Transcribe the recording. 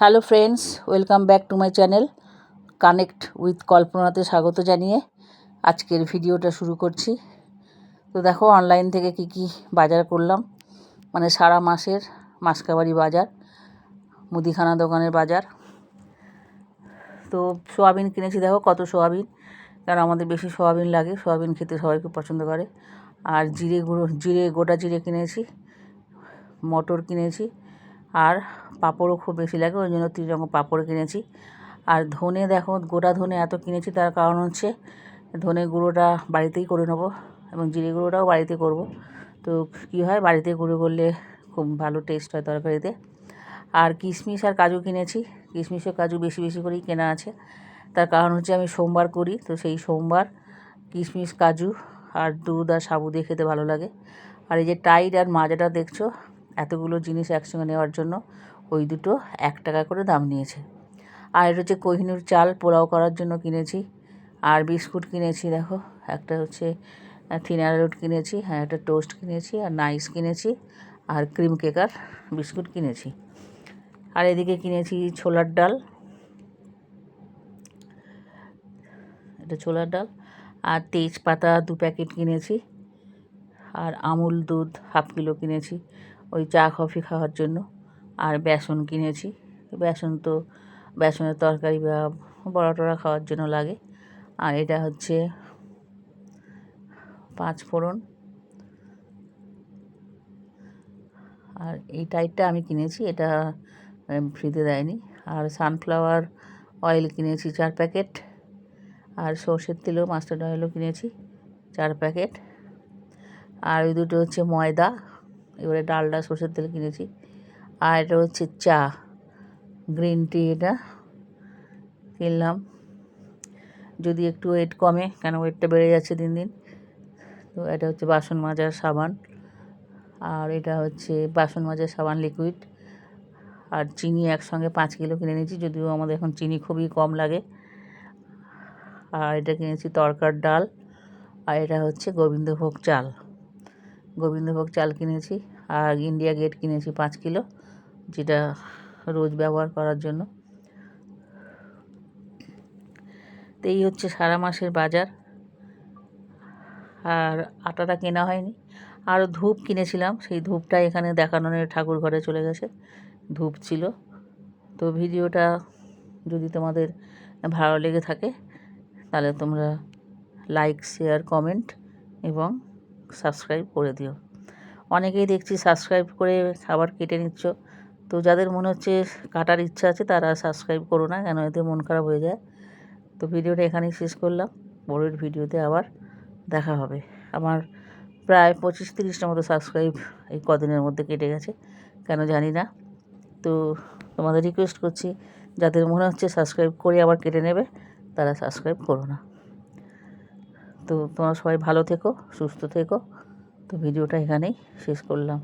Hello friends welcome back to my channel connect with কল্পনাতে স্বাগত জানিয়ে আজকের ভিডিওটা শুরু করছি। তো দেখো অনলাইন থেকে কি কি বাজার করলাম। মানে সারা মাসের মাসকাবারি বাজার, মুদিখানা দোকানের বাজার। তো সোয়াবিন কিনেছি, দেখো কত সোয়াবিন। কারণ আমাদের বেশি সোয়াবিন লাগে, সোয়াবিন খেতে সবাই খুব পছন্দ করে। আর জিরে গুঁড়ো, জিরে, গোটা জিরে কিনেছি, মটর কিনেছি। আর পাঁপড়ও খুব বেশি লাগে, ওই জন্য তিন রকম পাঁপড় কিনেছি। আর ধনে দেখো, গোটা ধনে এত কিনেছি, তার কারণ হচ্ছে ধনে গুঁড়োটা বাড়িতেই করে নেব এবং জিরে গুঁড়োটাও বাড়িতে করব। তো কী হয়, বাড়িতে গুঁড়ো করলে খুব ভালো টেস্ট হয় তরকারিতে। আর কিশমিশ আর কাজু কিনেছি কিশমিশ ও কাজু বেশি বেশি করেই কেনা আছে। তার কারণ হচ্ছে আমি সোমবার করি, তো সেই সোমবার কিশমিশ, কাজু আর দুধ আর সাবু দিয়ে খেতে ভালো লাগে। আর এই যে টাইড আর মাজাটা দেখছ এতগুলো জিনিস একসঙ্গে নেওয়ার জন্য ওই দুটো এক টাকা করে দাম নিয়েছে। আর এটা হচ্ছে কোহিনুর চাল পোলাও করার জন্য কিনেছি। আর বিস্কুট কিনেছি, দেখো। একটা হচ্ছে থিনার রোড কিনেছি হ্যাঁ একটা টোস্ট কিনেছি, আর নাইস কিনেছি, আর ক্রিম কেকার বিস্কুট কিনেছি। আর এদিকে কিনেছি ছোলার ডাল। এটা ছোলার ডাল। আর তেজপাতা দু প্যাকেট কিনেছি। আর আমুল দুধ হাফ কিলো কিনেছি। ওই চা, কফি খাওয়ার জন্য। আর বেসন কিনেছি। বেসন তো, বেসনের তরকারি বা বড়া টড়া খাওয়ার জন্য লাগে। আর এটা হচ্ছে পাঁচ ফোড়ন। আর এই টাইপটা আমি কিনেছি। এটা ফ্রিতে দেয়নি। আর সানফ্লাওয়ার অয়েল কিনেছি চার প্যাকেট। আর সর্ষের তেলও, মাস্টার্ড অয়েলও কিনেছি চার প্যাকেট। আর ওই দুটো হচ্ছে ময়দা। এবারে ডালডা সর্ষের তেল কিনেছি। আর এটা হচ্ছে চা, গ্রিন টি এটা কিনলাম। যদি একটু ওয়েট কমে, কেন ওয়েটটা বেড়ে যাচ্ছে দিন দিন। তো এটা হচ্ছে বাসন মাজার সাবান। আর এটা হচ্ছে বাসন মাজার সাবান লিকুইড আর চিনি একসঙ্গে পাঁচ কিলো কিনে নিয়েছি, যদিও আমাদের এখন চিনি খুবই কম লাগে। আর এটা কিনেছি তরকার ডাল। আর এটা হচ্ছে গোবিন্দভোগ চাল। গোবিন্দভোগ চাল কিনেছি আর ইন্ডিয়া গেট কিনেছি পাঁচ কিলো, যেটা রোজ ব্যবহার করার জন্য। তো এই হচ্ছে সারা মাসের বাজার। আর আটাটা কেনা হয়নি। আর ধূপ কিনেছিলাম, সেই ধূপটা এখানে দেখানো ঠাকুর ঘরে চলে গেছে। ধূপ ছিল। তো ভিডিওটা যদি তোমাদের ভালো লেগে থাকে, তাহলে তোমরা লাইক শেয়ার কমেন্ট এবং সাবস্ক্রাইব করে দিও। অনেকেই দেখছি সাবস্ক্রাইব করে খাবার কেটে নিচ্ছ। তো যাদের মনে হচ্ছে কাটার ইচ্ছা আছে, তারা সাবস্ক্রাইব করো না, কেন এতে মন খারাপ হয়ে যায়। তো ভিডিওটা এখানেই শেষ করলাম। পরের ভিডিওতে আবার দেখা হবে। আমার প্রায় পঁচিশ তিরিশটা মতো সাবস্ক্রাইব এই কদিনের মধ্যে কেটে গেছে, কেন জানি না। তো তোমাদের রিকোয়েস্ট করছি, যাদের মনে হচ্ছে সাবস্ক্রাইব করে আবার কেটে নেবে, তারা সাবস্ক্রাইব করো না। তো তোমরা সবাই ভালো থেকো সুস্থ থেকো। তো ভিডিওটা এখানেই শেষ করলাম।